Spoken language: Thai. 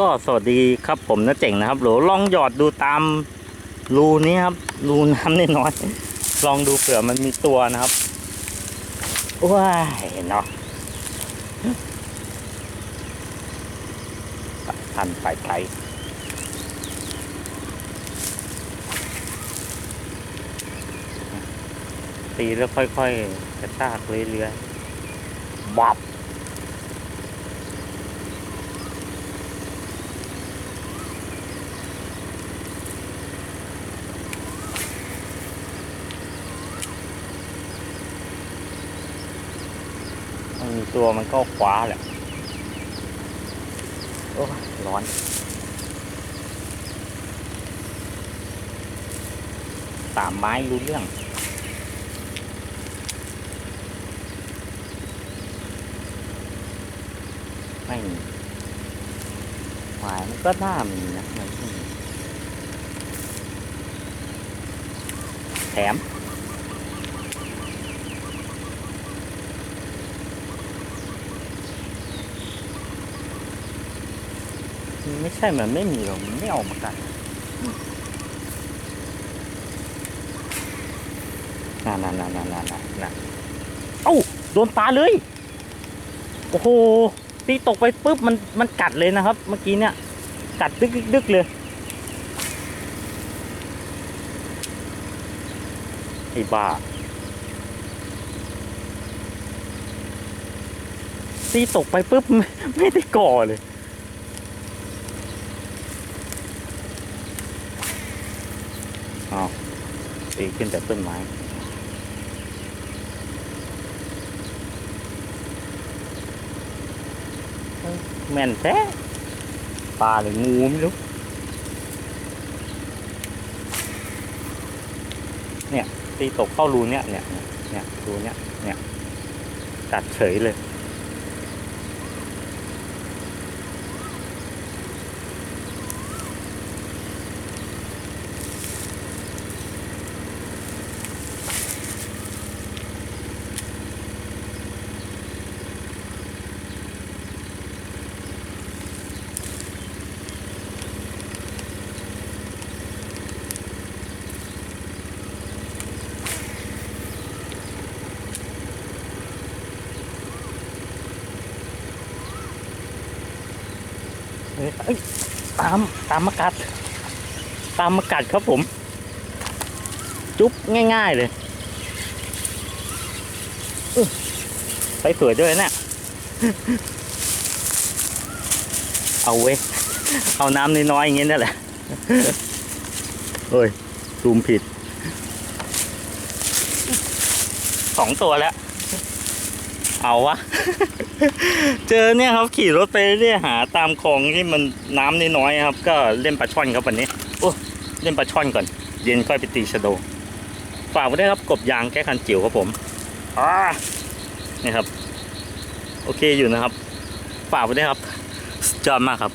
ก็สวัสดีครับผมนะเจ๋งนะครับหรือลองหยอดดูตามรูนี้ครับรูน้ำน,น้อย ลองดูเผื่อมันมีตัวนะครับว้ายเนาะพันไปไกลตีแล้วค่อยๆกระชากเรื่อยๆบับ ตัวมันก็คว้าแหละ โอ้ยร้อนสามไม้รู้เรื่องไม่หวายมันก็น่ามีนะมันแถม ไม่ใช่มันไม่มีหรอกมันไม่ออกมากันน่าน่าน่าน่าน่าน่าน่าเอ้าโดนปลาเลย โอ้โหตีตกไปปุ๊บมันมันกัดเลยนะครับ เมื่อกี้เนี่ย กัดดึกดึกเลยไอ้บ้าตีตกไปปุ๊บไม่ไม่ได้ก่อเลย อ้าวตีขึ้นแต่ต้นไม้เฮ้ยแม่นแท้ปลาหรืองูไม่รู้เนี่ยตีตกเข้ารูเนี่ยเนี่ยเนี่ยรูเนี่ยเนี่ยกัดเฉยเลย ตามตามมากัด ตามมากัดครับผม จุ๊บง่าย ๆ เลยไปสวยด้วยนะเอาเว้ย เอาน้ำน้อยๆอย่างงี้นั่นแหละเฮ้ยซูมผิด สองตัวแล้ว เอาวะ เจอเนี่ยครับขี่รถไปเรื่อยหาตามคลองที่มันน้ำน้อยๆครับ ก็เล่นปลาช่อนครับวันนี้โอ้เล่นปลาช่อนก่อน เย็นค่อยไปตีชะโดฝากไว้ด้ครับกบยางแก้คันจิ๋วครับผมอ่านี่ครับ โอเคอยู่นะครับ ฝากไว้ด้ครับจอดมากครับ